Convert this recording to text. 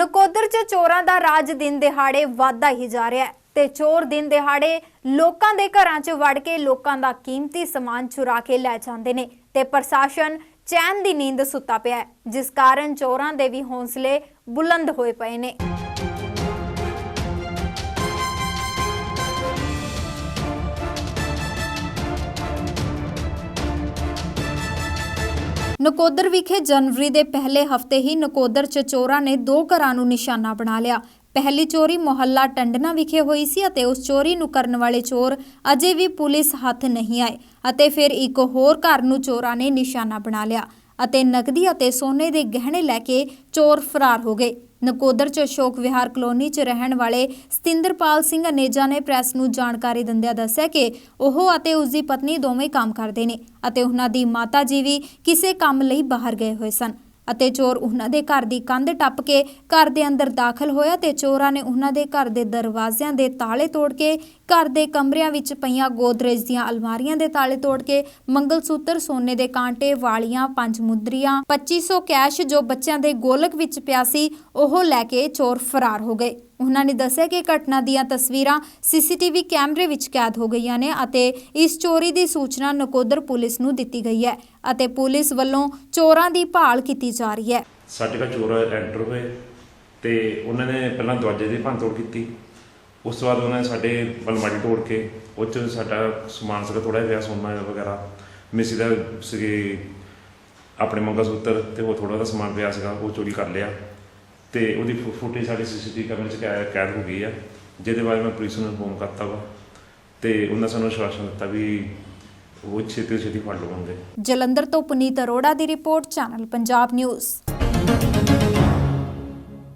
ਨਕੋਦਰ 'ਚ ਚੋਰਾਂ ਦਾ ਰਾਜ ਦਿਨ ਦਿਹਾੜੇ ਵਾਧਾ ਹੀ ਜਾ ਰਿਹਾ ਹੈ ਤੇ ਚੋਰ ਦਿਨ ਦਿਹਾੜੇ ਲੋਕਾਂ ਦੇ ਘਰਾਂ 'ਚ ਵੜ ਕੇ ਲੋਕਾਂ ਦਾ ਕੀਮਤੀ ਸਮਾਨ ਚੁਰਾ ਕੇ ਲੈ ਜਾਂਦੇ ਨੇ ਤੇ ਪ੍ਰਸ਼ਾਸਨ ਚੈਨ ਦੀ ਨੀਂਦ ਸੁੱਤਾ ਪਿਆ ਹੈ, ਜਿਸ ਕਾਰਨ ਚੋਰਾਂ ਦੇ ਵੀ ਹੌਸਲੇ ਬੁਲੰਦ ਹੋਏ ਪਏ ਨੇ। ਨਕੋਦਰ ਵਿਖੇ ਜਨਵਰੀ ਦੇ ਪਹਿਲੇ ਹਫ਼ਤੇ ਹੀ ਨਕੋਦਰ ਚ ਚੋਰਾਂ ਨੇ ਦੋ ਘਰਾਂ ਨੂੰ ਨਿਸ਼ਾਨਾ ਬਣਾ ਲਿਆ। ਪਹਿਲੀ ਚੋਰੀ ਮੁਹੱਲਾ ਟੰਡਨਾ ਵਿਖੇ ਹੋਈ ਸੀ ਅਤੇ ਉਸ ਚੋਰੀ ਨੂੰ ਕਰਨ ਵਾਲੇ ਚੋਰ ਅਜੇ ਵੀ ਪੁਲਿਸ ਹੱਥ ਨਹੀਂ ਆਏ ਅਤੇ ਫਿਰ ਇੱਕ ਹੋਰ ਘਰ ਨੂੰ ਚੋਰਾਂ ਨੇ ਨਿਸ਼ਾਨਾ ਬਣਾ ਲਿਆ ਅਤੇ ਨਕਦੀ ਅਤੇ ਸੋਨੇ ਦੇ ਗਹਿਣੇ ਲੈ ਕੇ ਚੋਰ ਫਰਾਰ ਹੋ ਗਏ। ਨਕੋਦਰ ਚ ਅਸ਼ੋਕ ਵਿਹਾਰ ਕਲੋਨੀ ਚ ਰਹਿਣ ਵਾਲੇ ਸਤਿੰਦਰਪਾਲ ਸਿੰਘ ਅਨੇਜਾ ਨੇ ਪ੍ਰੈਸ ਨੂੰ ਜਾਣਕਾਰੀ ਦਿੰਦਿਆਂ ਦੱਸਿਆ ਕਿ ਉਹ ਅਤੇ ਉਸ ਦੀ ਪਤਨੀ ਦੋਵੇਂ ਕੰਮ ਕਰਦੇ ਨੇ ਅਤੇ ਉਹਨਾਂ ਦੀ ਮਾਤਾ ਜੀ ਵੀ ਕਿਸੇ ਕੰਮ ਲਈ ਬਾਹਰ ਗਏ ਹੋਏ ਸਨ। ਅਤੇ ਚੋਰ ਉਹਨਾਂ ਦੇ ਘਰ ਦੀ ਕੰਧ ਟੱਪ ਕੇ ਘਰ ਦੇ ਅੰਦਰ ਦਾਖਲ ਹੋਇਆ ਤੇ ਚੋਰਾਂ ਨੇ ਉਹਨਾਂ ਦੇ ਘਰ ਦੇ ਦਰਵਾਜ਼ਿਆਂ ਦੇ ਤਾਲੇ ਤੋੜ ਕੇ ਘਰ ਦੇ ਕਮਰਿਆਂ ਵਿੱਚ ਪਈਆਂ ਗੋਦਰੇਜ ਦੀਆਂ ਅਲਮਾਰੀਆਂ ਦੇ ਤਾਲੇ ਤੋੜ ਕੇ ਮੰਗਲਸੂਤਰ ਸੋਨੇ ਦੇ ਕਾਂਟੇ, ਵਾਲੀਆਂ, ਪੰਜ ਮੁੰਦਰੀਆਂ 2500 ਕੈਸ਼ ਜੋ ਬੱਚਿਆਂ ਦੇ ਗੋਲਕ ਵਿੱਚ ਪਿਆ ਸੀ, ਉਹ ਲੈ ਕੇ ਚੋਰ ਫਰਾਰ ਹੋ ਗਏ। ਉਹਨਾਂ ਨੇ ਦੱਸਿਆ ਕਿ ਘਟਨਾ ਦੀਆਂ ਤਸਵੀਰਾਂ ਸੀਸੀਟੀਵੀ ਕੈਮਰੇ ਵਿੱਚ ਕੈਦ ਹੋ ਗਈਆਂ ਨੇ ਅਤੇ ਇਸ ਚੋਰੀ ਦੀ ਸੂਚਨਾ ਨਕੋਦਰ ਪੁਲਿਸ ਨੂੰ ਦਿੱਤੀ ਗਈ ਹੈ ਅਤੇ ਪੁਲਿਸ ਵੱਲੋਂ ਚੋਰਾਂ ਦੀ ਭਾਲ ਕੀਤੀ ਜਾ ਰਹੀ ਹੈ। ਸਾਡੇ ਘਰ ਚੋਰ ਐਂਟਰ ਹੋਏ ਤੇ ਉਹਨਾਂ ਨੇ ਪਹਿਲਾਂ ਦਰਵਾਜ਼ੇ ਦੀ ਭੰਨਤੋੜ ਕੀਤੀ। ਉਸ ਤੋਂ ਬਾਅਦ ਉਹਨਾਂ ਨੇ ਸਾਡੇ ਅਲਮਾਰੀ ਤੋੜ ਕੇ, ਉਹ 'ਚ ਸਾਡਾ ਸਮਾਨ ਸੀਗਾ ਥੋੜਾ ਜਿਹਾ, ਸੋਨਾ ਵਗੈਰਾ, ਮਿਸੀ ਦਾ ਸੀਗੇ ਆਪਣੇ ਮੰਗਲਸੂਤਰ ਤੇ ਉਹ ਥੋੜਾ ਜਿਹਾ ਸਮਾਨ ਪਿਆ ਸੀਗਾ, ਉਹ ਚੋਰੀ ਕਰ ਲਿਆ। ਤੇ ਉਹਦੀ ਫੁਟੇਜ ਸਾਡੇ ਸੀਸੀਟੀਵੀ ਕੈਮਰੇ 'ਚ ਕੈ- ਕੈਦ ਹੋ ਗਈ ਆ। ਜਿਹਦੇ ਬਾਰੇ ਮੈਂ ਪੁਲਿਸ ਨੂੰ ਇਨਫੋਰਮ ਕਰਤਾ ਵਾ। ਤੇ ਉਹਨਾਂ ਸਾਨੂੰ ਆਸ਼ਵਾਸਨ ਦਿੱਤਾ ਵੀ ਉਹ ਛੇਤੀ ਤੋਂ ਛੇਤੀ ਫੜ ਲਵਾਂਗੇ। ਜਲੰਧਰ ਤੋਂ ਪੁਨੀਤ ਅਰੋੜਾ ਦੀ ਰਿਪੋਰਟ, ਚੈਨਲ ਪੰਜਾਬ ਨਿਊਜ਼।